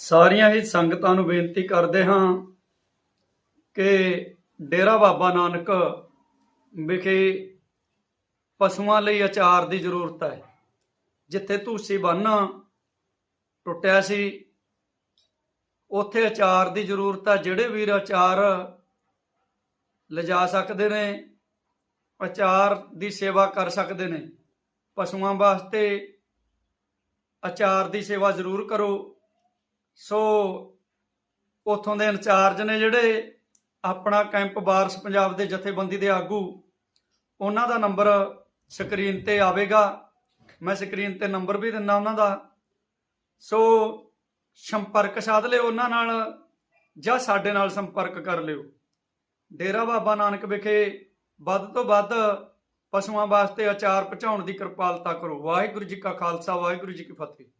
ਸਾਰੀਆਂ ਹੀ ਸੰਗਤਾਂ ਨੂੰ ਬੇਨਤੀ ਕਰਦੇ ਹਾਂ ਕਿ ਡੇਰਾ ਬਾਬਾ ਨਾਨਕ ਵਿਖੇ ਪਸ਼ੂਆਂ ਲਈ ਅਚਾਰ ਦੀ ਜ਼ਰੂਰਤ ਹੈ। ਜਿੱਥੇ ਧੂਸੀ ਬੰਨ ਟੁੱਟਿਆ ਸੀ, ਉੱਥੇ ਅਚਾਰ ਦੀ ਜ਼ਰੂਰਤ ਹੈ। ਜਿਹੜੇ ਵੀਰ ਅਚਾਰ ਲਿਜਾ ਸਕਦੇ ਨੇ, ਅਚਾਰ ਦੀ ਸੇਵਾ ਕਰ ਸਕਦੇ ਨੇ, ਪਸ਼ੂਆਂ ਵਾਸਤੇ ਅਚਾਰ ਦੀ ਸੇਵਾ ਜ਼ਰੂਰ ਕਰੋ। ਸੋ ਉਥੋਂ ਦੇ ਇੰਚਾਰਜ ਨੇ ਜਿਹੜੇ ਆਪਣਾ ਕੈਂਪ ਬਾਰਸ ਪੰਜਾਬ ਦੇ ਜਥੇਬੰਦੀ ਦੇ ਆਗੂ, ਉਹਨਾਂ ਦਾ ਨੰਬਰ ਸਕਰੀਨ ਤੇ ਆਵੇਗਾ। ਮੈਂ ਸਕਰੀਨ ਤੇ ਨੰਬਰ ਵੀ ਦਿੰਦਾ ਉਹਨਾਂ ਦਾ। ਸੋ ਸੰਪਰਕ ਸਾਧ ਲਿਓ ਉਹਨਾਂ ਨਾਲ ਜਾਂ ਸਾਡੇ ਨਾਲ ਸੰਪਰਕ ਕਰ ਲਿਓ। ਡੇਰਾ ਬਾਬਾ ਨਾਨਕ ਵਿਖੇ ਵੱਧ ਤੋਂ ਵੱਧ ਪਸ਼ੂਆਂ ਵਾਸਤੇ ਅਚਾਰ ਪਹੁੰਚਾਉਣ ਦੀ ਕਿਰਪਾਲਤਾ ਕਰੋ। ਵਾਹਿਗੁਰੂ ਜੀ ਕਾ ਖਾਲਸਾ, ਵਾਹਿਗੁਰੂ ਜੀ ਕੀ ਫਤਿਹ।